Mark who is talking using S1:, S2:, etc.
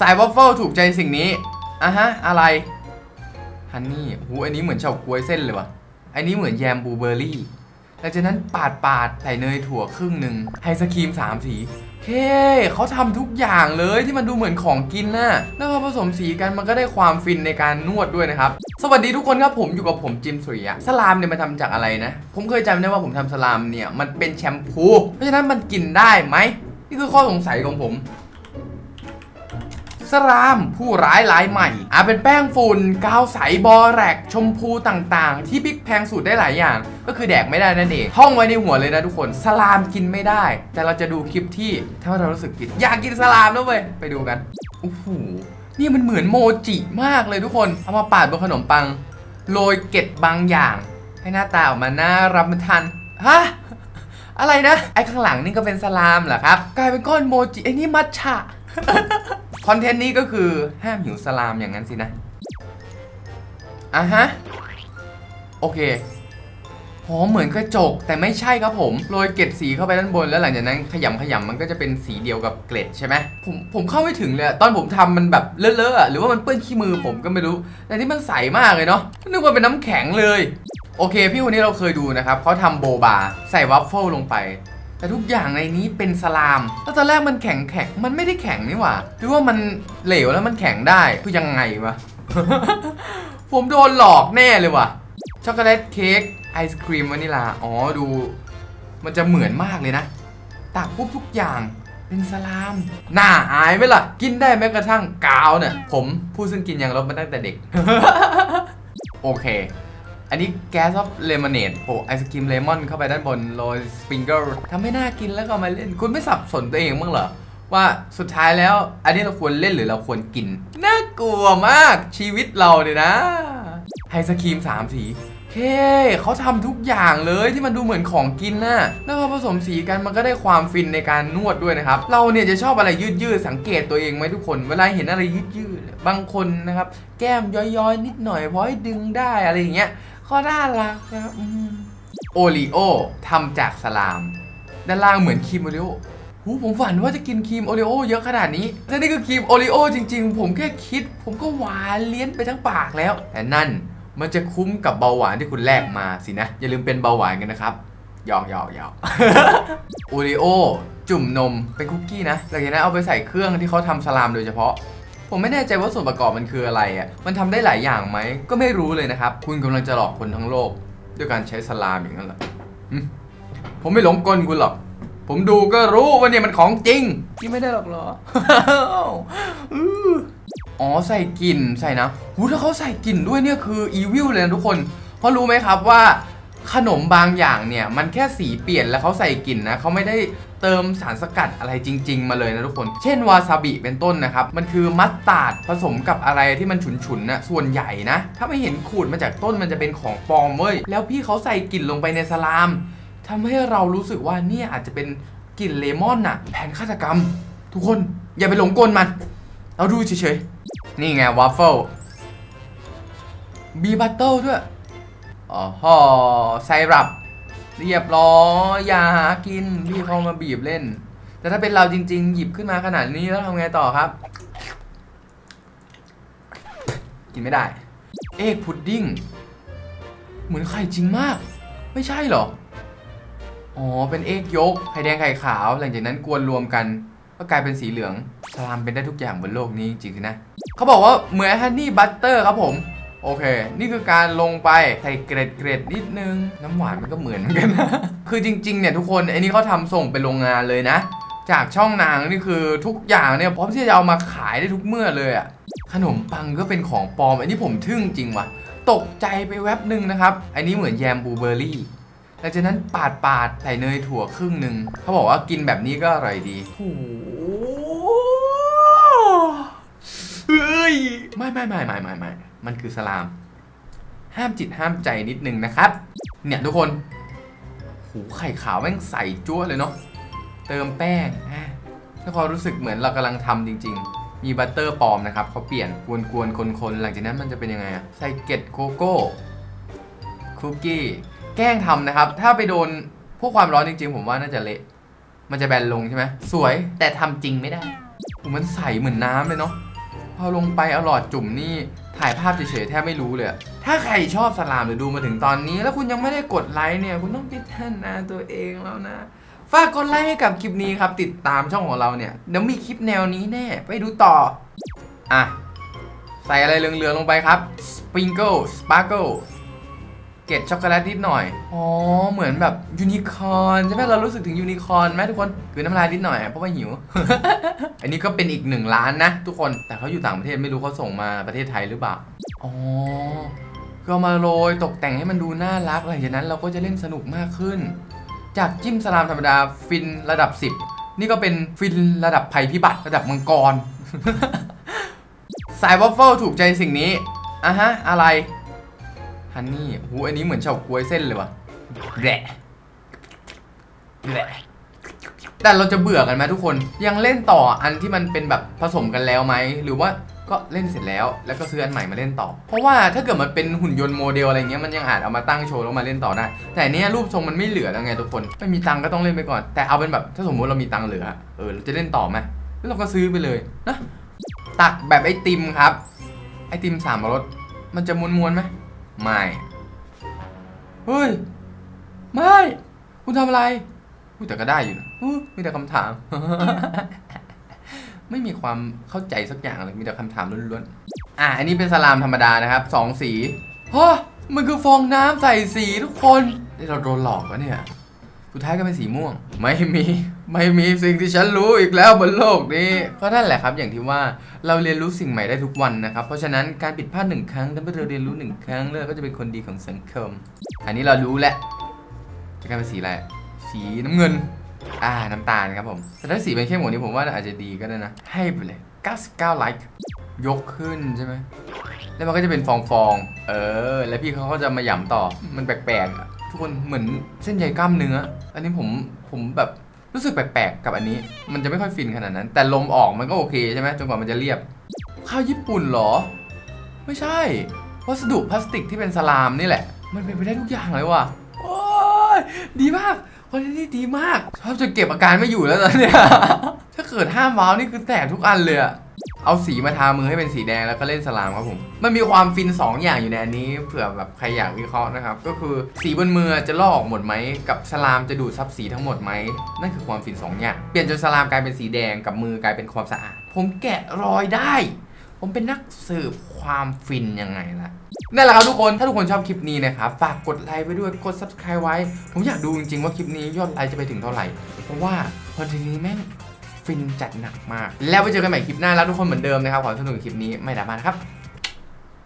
S1: สายวอฟเฟิลถูกใจสิ่งนี้อะฮะ อะไรฮันนี่หูอันนี้เหมือนเฉาก๊วยเส้นเลยวะอันนี้เหมือนแยมบลูเบอร์รี่หลังจากนั้นปาดปาดใส่เนยถั่วครึ่งหนึ่งไฮสครีมสามสีเคเขาทำทุกอย่างเลยที่มันดูเหมือนของกินน่ะ แล้วพอผสมสีกันมันก็ได้ความฟินในการนวดด้วยนะครับ สวัสดีทุกคนครับผมอยู่กับผมจิมสุริยะสลามเนี่ยมันทำจากอะไรนะ ผมเคยจำได้ว่าผมทำสลามเนี่ยมันเป็นแชมพู เพราะฉะนั้นมันกินได้ไหม นี่คือข้อสงสัยของผม สลาม ผู้ร้ายรายใหม่อาจเป็นแป้งฝุ่นกาวใสบอแรกชมพูต่างๆ ที่บิ๊กแพงสูตรได้หลายอย่าง ก็คือแดกไม่ได้นั่นเองท่องไว้ในหัวเลยนะทุกคนสลามกินไม่ได้ แต่เราจะดูคลิปที่ถ้าเรารู้สึกผิดอยากกินสลามแล้วเว้ยไปดูกันโอ้โหนี่มันเหมือนโมจิมากเลยทุกคน เอามาปาดบนขนมปัง โรยเกล็ดบางอย่าง ให้หน้าตาออกมาน่ารับประทานฮะอะไรนะ ไอ้ข้างหลังนี่ก็เป็นสลามเหรอครับ กลายเป็นก้อนโมจิไอ้นี่มัทฉะ คอนเทนต์นี้ก็คือห้ามหิวสลามอย่างนั้นสินะ อะฮะ โอเคหอมเหมือนกระจกแต่ไม่ใช่ครับผมโรยเกล็ดสีเข้าไปด้านบนแล้วหลังจากนั้นขยำขยำมันก็จะเป็นสีเดียวกับเกล็ดใช่ไหมผมผมเข้าไม่ถึงเลยตอนผมทำมันแบบเลอะๆหรือว่ามันเปื้อนขี้มือผมก็ไม่รู้ แต่ที่มันใสมากเลยเนาะนึกว่าเป็นน้ำแข็งเลย โอเค พี่คนนี้เราเคยดูนะครับเขาทำโบบาใส่วัฟเฟิลลงไป แต่ทุกอย่างในนี้เป็นสลาม แล้วตอนแรกมันแข็งแข็งมันไม่ได้แข็งนี่หว่าหรือว่ามันเหลวแล้วมันแข็งได้คือยังไงวะ ผมโดนหลอกแน่เลยว่ะ ช็อกโกแลตเค้กไอศครีมวานิลา อ๋อดู มันจะเหมือนมากเลยนะ ตักปุ๊บทุกอย่างเป็นสลามน่าอายไหมล่ะ กินได้แม้กระทั่งกาวเนี่ย ผมผู้ซึ่งกินยางลบมาตั้งแต่เด็ก โอเค อันนี้แก๊สออฟเลมอนเนดโปะไอศครีมเลมอนเข้าไปด้านบนโรยสปริงเกิลทำให้น่ากินแล้วก็มาเล่น คุณไม่สับสนตัวเองบ้างเหรอ ว่าสุดท้ายแล้ว อันนี้เราควรเล่นหรือเราควรกิน น่ากลัวมากชีวิตเราเนี่ยนะไอศครีมสามสีเคเขาทำทุกอย่างเลยที่มันดูเหมือนของกินน่ะ แล้วพอผสมสีกันมันก็ได้ความฟินในการนวดด้วยนะครับ เราเนี่ยจะชอบอะไรยืดๆ สังเกตตัวเองไหมทุกคน เวลาเห็นอะไรยืดๆ บางคนนะครับ แก้มย้อยๆ นิดหน่อยเพราะให้ดึงได้อะไรอย่างเงี้ย ก็น่ารักนะอืมโอรีโอทำจากสลาม ด้านล่างเหมือนครีมโอรีโอหูผมฝันว่าจะกินครีมโอรีโอเยอะขนาดนี้แต่นี่คือครีมโอรีโอจริง ๆ ผมแค่คิด ผมก็หวานเลี้ยนไปทั้งปากแล้ว แต่นั่นมันจะคุ้มกับเบาหวานที่คุณแลกมาสินะ อย่าลืมเป็นเบาหวานกันนะครับหยอกหยอกหยอกโอรีโอจุ่มนมเป็นคุกกี้นะหลังจากนั้นเอาไปใส่เครื่องที่เขาทำสลามโดยเฉพาะ ผมไม่แน่ใจว่าส่วนประกอบมันคืออะไรอะ มันทำได้หลายอย่างไหม ก็ไม่รู้เลยนะครับ คุณกำลังจะหลอกคนทั้งโลก ด้วยการใช้สลามอย่างนั้นเหรอผมไม่หลงกลคุณหรอก ผมดูก็รู้ว่าเนี่ยมันของจริงนี่ไม่ได้หรอกเหรออื้ออ๋อใส่กลิ่นใส่นะหูถ้าเขาใส่กลิ่นด้วยเนี่ยคืออีวิลเลยนะทุกคน เพราะรู้ไหมครับว่า ขนมบางอย่างเนี่ยมันแค่สีเปลี่ยนแล้วเขาใส่กลิ่นนะเขาไม่ได้เติมสารสกัดอะไรจริง ๆ มาเลยนะทุกคน เช่นวาซาบิเป็นต้นนะครับ มันคือมัสตาร์ดผสมกับอะไรที่มันฉุนๆนะส่วนใหญ่นะ ถ้าไม่เห็นขูดมาจากต้นมันจะเป็นของปลอมเว้ย แล้วพี่เขาใส่กลิ่นลงไปในสลามทำให้เรารู้สึกว่าเนี่ยอาจจะเป็นกลิ่นเลมอนน่ะแผนฆาตกรรม ทุกคนอย่าไปหลงกลมัน เราดูเฉยๆนี่ไงวาฟเฟิลบีบัตเติลด้วย อ๋อห่อไซรัปเรียบร้อยอย่าหากินพี่เขามาบีบเล่น แต่ถ้าเป็นเราจริง ๆ หยิบขึ้นมาขนาดนี้แล้วทำไงต่อครับ กินไม่ได้ เอกพุดดิ้งเหมือนไข่จริงมาก ไม่ใช่เหรอ อ๋อ เป็นเอกยก ไข่แดงไข่ขาว หลังจากนั้นกวนรวมกัน ก็กลายเป็นสีเหลืองสลามเป็นได้ทุกอย่างบนโลกนี้จริงๆนะ เขาบอกว่าเหมือนฮันนี่บัตเตอร์ครับผม โอเค นี่คือการลงไปใส่เกรดเกรดนิดนึง น้ำหวานมันก็เหมือนกันนะ คือจริงๆเนี่ยทุกคนไอ้นี่เขาทำส่งไปโรงงานเลยนะ จากช่องนางนี่คือทุกอย่างเนี่ยพร้อมที่จะเอามาขายได้ทุกเมื่อเลยอะขนมปังก็เป็นของปลอมอันนี้ผมทึ่งจริงว่ะ ตกใจไปแวบหนึ่งนะครับ อันนี้เหมือนแยมบลูเบอร์รี่หลังจากนั้นปาดปาดใส่เนยถั่วครึ่งหนึ่งเขาบอกว่ากินแบบนี้ก็อร่อยดีโอ้โหเฮ้ย ไม่ไม่ไม่ไม่ไม่ไม่มันคือสลาม ห้ามจิตห้ามใจนิดนึงนะครับ เนี่ยทุกคน หูไข่ขาวแม่งใส่จ้วเลยเนาะ เติมแป้งถ้าความรู้สึกเหมือนเรากำลังทำจริง ๆ มีบัตเตอร์ปลอมนะครับเขาเปลี่ยนกวนกวนคนๆหลังจากนั้นมันจะเป็นยังไงอะใส่เกล็ดโกโก้คุกกี้ แกล้งทำนะครับ ถ้าไปโดนพวกความร้อนจริง ๆ ผมว่าน่าจะเละ มันจะแบนลงใช่ไหมสวยแต่ทำจริงไม่ได้มันใสเหมือนน้ำเลยเนาะ พอลงไปเอาหลอดจุ่มนี่ถ่ายภาพเฉยๆแทบไม่รู้เลย ถ้าใครชอบสลามหรือดูมาถึงตอนนี้ แล้วคุณยังไม่ได้กดไลค์เนี่ย คุณต้องพิจารณาตัวเองแล้วนะ ฝากกดไลค์ให้กับคลิปนี้ครับ ติดตามช่องของเราเนี่ย เดี๋ยวมีคลิปแนวนี้แน่ ไปดูต่อ อะ ใส่อะไรเหลืองๆลงไปครับ สปริงเกิลสปาร์เกิล ดช็อกโกแลตนิดหน่อย อ๋อ เหมือนแบบยูนิคอร์นใช่ไหมเรารู้สึกถึงยูนิคอร์นไหมทุกคนคือน้ำลายนิดหน่อยเพราะว่าหิว อันนี้ก็เป็นอีกหนึ่งร้านนะ ทุกคน แต่เขาอยู่ต่างประเทศไม่รู้เขาส่งมาประเทศไทยหรือเปล่า อ๋อก็เอามาโรยตกแต่งให้มันดูน่ารักหลังจากนั้นเราก็จะเล่นสนุกมากขึ้น จากจิ้มสลามธรรมดาฟินระดับ 10 นี่ก็เป็นฟินระดับภัยพิบัติระดับมังกร สายวอฟเฟิลถูกใจสิ่งนี้อะฮะ อะไร ฮันนี่หูอันนี้เหมือนเฉาก๊วยเส้นเลยวะแหละแหละแต่เราจะเบื่อกันไหมทุกคนยังเล่นต่ออันที่มันเป็นแบบผสมกันแล้วไหมหรือว่าก็เล่นเสร็จแล้วแล้วก็ซื้ออันใหม่มาเล่นต่อ เพราะว่าถ้าเกิดมันเป็นหุ่นยนต์โมเดลอะไรเงี้ยมันยังอาจเอามาตั้งโชว์แล้วมาเล่นต่อได้ แต่อันเนี้ยรูปทรงมันไม่เหลือแล้วไงทุกคนไม่มีตังก็ต้องเล่นไปก่อน แต่เอาเป็นแบบถ้าสมมติเรามีตังเหลือเออเราจะเล่นต่อไหมแล้วเราก็ซื้อไปเลยนะตักแบบไอติมครับ ไอติมสามรสมันจะม้วนๆไหม ไม่ เฮ้ย ไม่ คุณทำอะไรอุ๊ยแต่ก็ได้อยู่นะอู้มีแต่คำถาม ไม่มีความเข้าใจสักอย่างเลย มีแต่คำถามล้วนๆ อะ อันนี้เป็นสลามธรรมดานะครับ สองสีฮะมันคือฟองน้ำใส่สีทุกคนนี่เราโดนหลอกวะเนี่ย สุดท้ายก็เป็นสีม่วง ไม่มีไม่มีสิ่งที่ฉันรู้อีกแล้วบนโลกนี้ก็นั่นแหละครับอย่างที่ว่าเราเรียนรู้สิ่งใหม่ได้ทุกวันนะครับเพราะฉะนั้นการผิดพลาดหนึ่งครั้งทำให้เราเรียนรู้หนึ่งครั้งเราก็จะเป็นคนดีของสังคม อันนี้เรารู้แล้วจะกลายเป็นสีอะไรสีน้ำเงินอ่าน้ำตาลครับผมแต่ถ้าสีเป็นเข้มกว่านี้ผมว่าอาจจะดีก็ได้นะ ให้ไปเลย 99ไลค์ยกขึ้นใช่ไหมแล้วมันก็จะเป็นฟองฟองๆเออ แล้วพี่เขาก็จะมาหย่ำต่อมันแปลกๆอะ ทุกคนเหมือนเส้นใยกล้ามเนื้อ อันนี้ผมผมแบบรู้สึกแปลกๆกับอันนี้ มันจะไม่ค่อยฟินขนาดนั้น แต่ลมออกมันก็โอเคใช่ไหมจนกว่ามันจะเรียบ ข้าวญี่ปุ่นเหรอ ไม่ใช่วัสดุพลาสติกที่เป็นสลามนี่แหละ มันเป็นไปได้ทุกอย่างเลยว่ะโอ้ยดีมากคนนี้ดีมากชอบจนเก็บอาการไม่อยู่แล้วตอนเนี้ยถ้าเกิดห้ามว้าวนี่คือแตกทุกอันเลยอะ เอาสีมาทามือให้เป็นสีแดงแล้วก็เล่นสลามครับผม มันมีความฟิน 2 อย่างอยู่ในอันนี้เผื่อแบบใครอยากวิเคราะห์นะครับ ก็คือสีบนมือจะลอกออกหมดไหม กับสลามจะดูดซับสีทั้งหมดไหม นั่นคือความฟิน 2 อย่าง เปลี่ยนจนสลามกลายเป็นสีแดงกับมือกลายเป็นความสะอาด ผมแกะรอยได้ ผมเป็นนักสืบความฟินยังไงล่ะนั่นแหละครับทุกคน ถ้าทุกคนชอบคลิปนี้นะครับ ฝากกดไลค์ไว้ด้วย กด subscribe ไว้ ผมอยากดูจริงๆว่าคลิปนี้ยอดไลค์จะไปถึงเท่าไหร่ เพราะว่าคอนเทนต์นี้แม่ง ฟินจัดหนักมาก แล้วไปเจอกันใหม่คลิปหน้าแล้วทุกคนเหมือนเดิมนะครับ ขอสนุกกับคลิปนี้ไม่ดราม่านะครับ